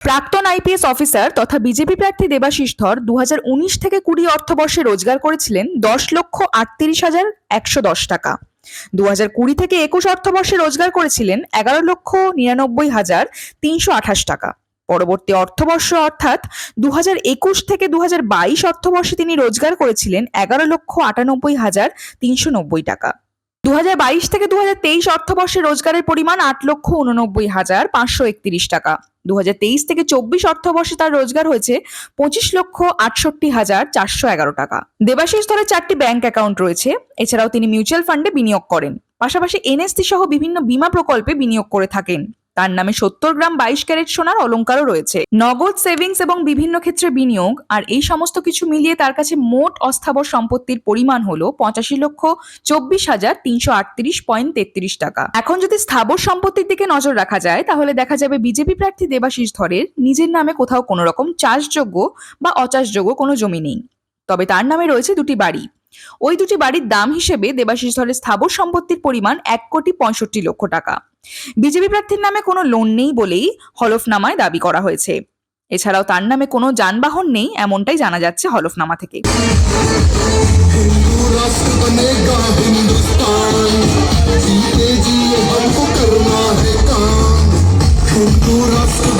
প্রাক্তন IPS officer তথা BJP প্রার্থী দেবাশিস ধর দুহাজার উনিশ থেকে কুড়ি অর্থবর্ষে রোজগার করেছিলেন দশ লক্ষ আটত্রিশ হাজার একশো দশ টাকা। দু হাজার কুড়ি থেকে একুশ অর্থবর্ষে রোজগার করেছিলেন এগারো লক্ষ নিরানব্বই হাজার তিনশো আঠাশ টাকা। পরবর্তী অর্থবর্ষ অর্থাৎ দু একুশ থেকে দু বাইশ অর্থবর্ষে তিনি রোজগার করেছিলেন এগারো লক্ষ আটানব্বই হাজার তিনশো নব্বই টাকা। দু হাজার বাইশ থেকে দু হাজার তেইশ অর্থবর্ষে রোজগারের পরিমাণ আট লক্ষ উননব্বই হাজার পাঁচশো একত্রিশ টাকা। দু হাজার তেইশ থেকে চব্বিশ অর্থবর্ষে তার রোজগার হয়েছে পঁচিশ লক্ষ আটষট্টি হাজার চারশো এগারো টাকা। দেবাশিস ধরে চারটি ব্যাংক অ্যাকাউন্ট রয়েছে, এছাড়াও তিনি মিউচুয়াল ফান্ডে বিনিয়োগ করেন। পাশাপাশি এনএসসি সহ বিভিন্ন বিমা প্রকল্পে বিনিয়োগ করে থাকেন। তার নামে সত্তর গ্রাম বাইশ ক্যারেট সোনার অলংকারও রয়েছে। নগদ সেভিংস এবং বিভিন্ন ক্ষেত্রে বিনিয়োগ, আর এই সমস্ত কিছু মিলিয়ে তার কাছে মোট অস্থাবর সম্পত্তির পরিমাণ হলো পঁচাশি লক্ষ চব্বিশ হাজার তিনশো আটত্রিশ পয়েন্ট তেত্রিশ টাকা। এখন যদি স্থাবর সম্পত্তির দিকে নজর রাখা যায়, তাহলে দেখা যাবে বিজেপি প্রার্থী দেবাশিস ধরের নিজের নামে কোথাও কোনো রকম চাষযোগ্য বা অচাষযোগ্য কোনো জমি নেই। তবে তার নামে রয়েছে দুটি বাড়ি। ওই দুটি বাড়ির দাম হিসেবে দেবাশিস ধরের স্থাবর সম্পত্তির পরিমাণ এক কোটি পঁয়ষট্টি লক্ষ টাকা। বিজেপি প্রার্থীর নামে কোনো লোন নেই বলেই হলফনামায় দাবি করা হয়েছে। এছাড়াও তার নামে কোনো যানবাহন নেই এমনটাই জানা যাচ্ছে হলফনামা থেকে।